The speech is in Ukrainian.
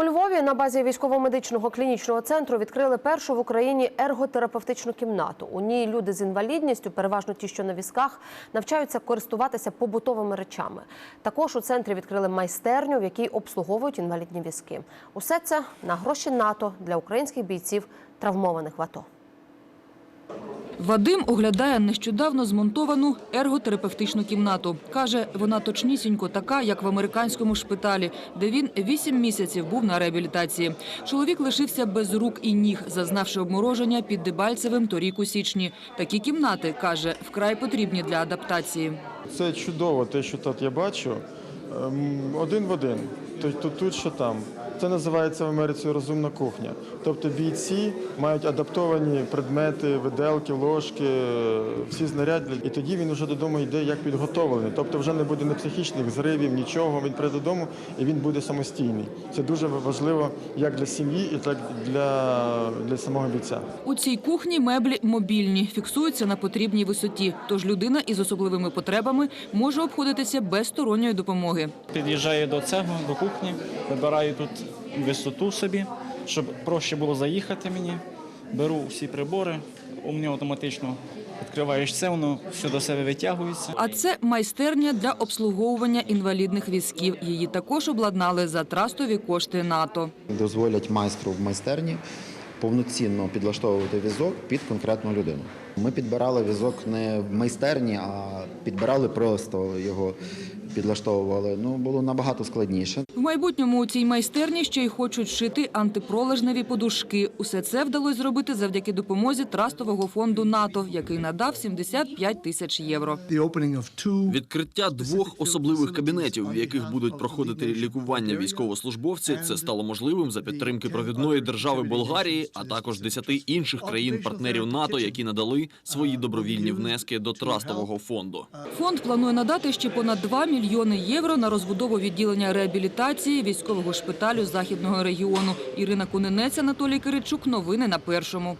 У Львові на базі військово-медичного клінічного центру відкрили першу в Україні ерготерапевтичну кімнату. У ній люди з інвалідністю, переважно ті, що на візках, навчаються користуватися побутовими речами. Також у центрі відкрили майстерню, в якій обслуговують інвалідні візки. Усе це на гроші НАТО для українських бійців, травмованих в АТО. Вадим оглядає нещодавно змонтовану ерготерапевтичну кімнату. Каже, вона точнісінько така, як в американському шпиталі, де він вісім місяців був на реабілітації. Чоловік лишився без рук і ніг, зазнавши обмороження під Дебальцевим торік у січні. Такі кімнати, каже, вкрай потрібні для адаптації. Це чудово, те, що тут я бачу. Ем, Один в один. Тобто тут, що там. Це називається в Америці розумна кухня. Тобто бійці мають адаптовані предмети, виделки, ложки, всі знаряддя. І тоді він вже додому йде як підготовлений. Тобто вже не буде ні психічних зривів, нічого. Він прийде додому і він буде самостійний. Це дуже важливо як для сім'ї, і так для, для самого бійця. У цій кухні меблі мобільні, фіксуються на потрібній висоті. Тож людина із особливими потребами може обходитися без сторонньої допомоги. Під'їжджаю до цього, до кухні, вибираю тут висоту собі, щоб проще було заїхати мені. Беру всі прибори, у мене автоматично відкриваєш це, воно все до себе витягується. А це майстерня для обслуговування інвалідних візків. Її також обладнали за трастові кошти НАТО. дозволять майстру в майстерні повноцінно підлаштовувати візок під конкретну людину. Ми підбирали візок не в майстерні, а підбирали просто його підлаштовували. Ну було набагато складніше. В майбутньому у цій майстерні ще й хочуть шити антипролежневі подушки. Усе це вдалося зробити завдяки допомозі трастового фонду НАТО, який надав 75 тисяч євро. Відкриття двох особливих кабінетів, в яких будуть проходити лікування військовослужбовці, це стало можливим за підтримки провідної держави Болгарії, а також десяти інших країн-партнерів НАТО, які надали свої добровільні внески до трастового фонду. Фонд планує надати ще понад 2 мільйони євро на розбудову відділення реабілітації військового шпиталю західного регіону. Ірина Кунинець, Анатолій Киричук. Новини на першому.